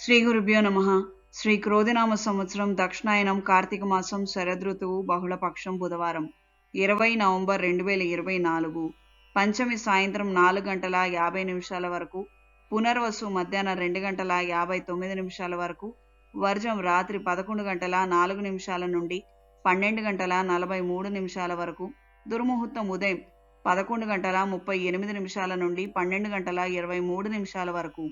శ్రీ గురుభ్యో నమ. శ్రీ క్రోధినామ సంవత్సరం దక్షిణాయనం కార్తీక మాసం శరదృతువు బహుళపక్షం బుధవారం ఇరవై నవంబర్ రెండు వేల ఇరవై నాలుగు పంచమి సాయంత్రం నాలుగు గంటల యాభై నిమిషాల వరకు పునర్వసు మధ్యాహ్నం రెండు గంటల యాభై తొమ్మిది నిమిషాల వరకు వర్జం రాత్రి పదకొండు గంటల నాలుగు నిమిషాల నుండి పన్నెండు గంటల నలభై మూడు నిమిషాల వరకు దుర్ముహూర్తం ఉదయం పదకొండు గంటల ముప్పై ఎనిమిది నిమిషాల నుండి పన్నెండు గంటల ఇరవై మూడు నిమిషాల వరకు.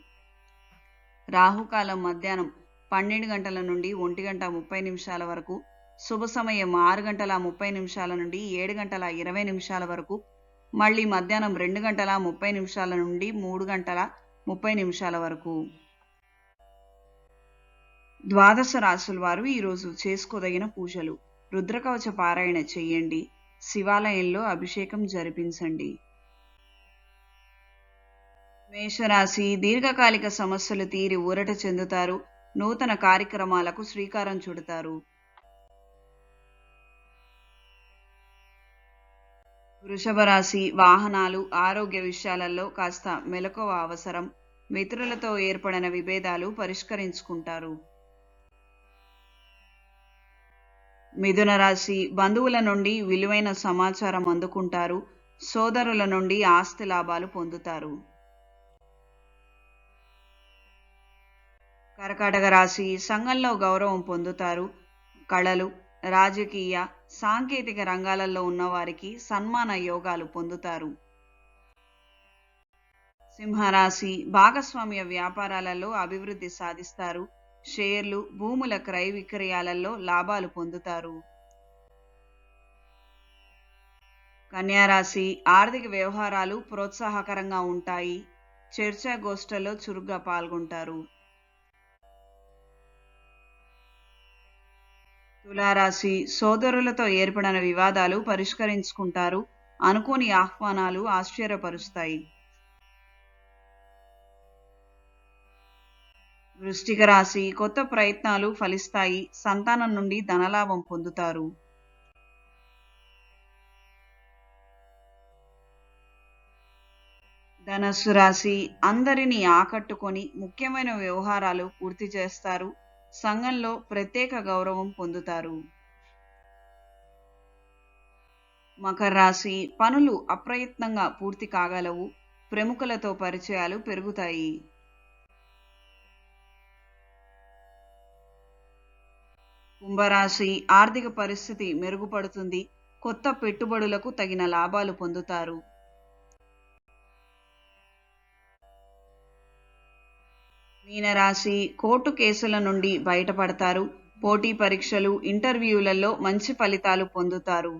రాహుకాలం మధ్యాహ్నం పన్నెండు గంటల నుండి ఒంటి గంట ముప్పై నిమిషాల వరకు శుభ సమయం ఆరు గంటల ముప్పై నిమిషాల నుండి ఏడు గంటల ఇరవై నిమిషాల వరకు మళ్ళీ మధ్యాహ్నం రెండు గంటల ముప్పై నిమిషాల నుండి మూడు గంటల ముప్పై నిమిషాల వరకు. ద్వాదశ రాశుల వారు ఈరోజు చేసుకోదగిన పూజలు. రుద్రకవచ పారాయణ చెయ్యండి శివాలయంలో అభిషేకం జరిపించండి. మేషరాశి దీర్ఘకాలిక సమస్యలు తీరి ఊరట చెందుతారు. నూతన కార్యక్రమాలకు శ్రీకారం చుడతారు. వృషభ రాశి వాహనాలు ఆరోగ్య విషయాలలో కాస్త మెలకువ అవసరం. మిత్రులతో ఏర్పడిన విభేదాలు పరిష్కరించుకుంటారు. మిథున రాశి బంధువుల నుండి విలువైన సమాచారం అందుకుంటారు. సోదరుల నుండి ఆస్తి లాభాలు పొందుతారు. కరకాటక రాశి సంఘంలో గౌరవం పొందుతారు. కళలు రాజకీయ సాంకేతిక రంగాలలో ఉన్నవారికి సన్మాన యోగాలు పొందుతారు. సింహరాశి భాగస్వామ్య వ్యాపారాలలో అభివృద్ధి సాధిస్తారు. షేర్లు భూముల క్రయ విక్రయాలలో లాభాలు పొందుతారు. కన్యారాశి ఆర్థిక వ్యవహారాలు ప్రోత్సాహకరంగా ఉంటాయి. చర్చా గోష్ఠలో చురుగ్గా పాల్గొంటారు. తులారాశి సోదరులతో ఏర్పడిన వివాదాలు పరిష్కరించుకుంటారు అనుకోని ఆహ్వానాలు ఆశ్చర్యపరుస్తాయి. వృష్టిక రాశి కొత్త ప్రయత్నాలు ఫలిస్తాయి. సంతానం నుండి ధనలాభం పొందుతారు. ధనస్సు రాశి అందరినీ ఆకట్టుకొని ముఖ్యమైన వ్యవహారాలు పూర్తి చేస్తారు. సంఘంలో ప్రత్యేక గౌరవం పొందుతారు. మకర రాశి పనులు అప్రయత్నంగా పూర్తి కాగలవు. ప్రముఖులతో పరిచయాలు పెరుగుతాయి. కుంభరాశి ఆర్థిక పరిస్థితి మెరుగుపడుతుంది. కొత్త పెట్టుబడులకు తగిన లాభాలు పొందుతారు. మీనరాశి కోర్టు కేసుల నుండి బయటపడతారు. పోటీ పరీక్షలు ఇంటర్వ్యూలలో మంచి ఫలితాలు పొందుతారు.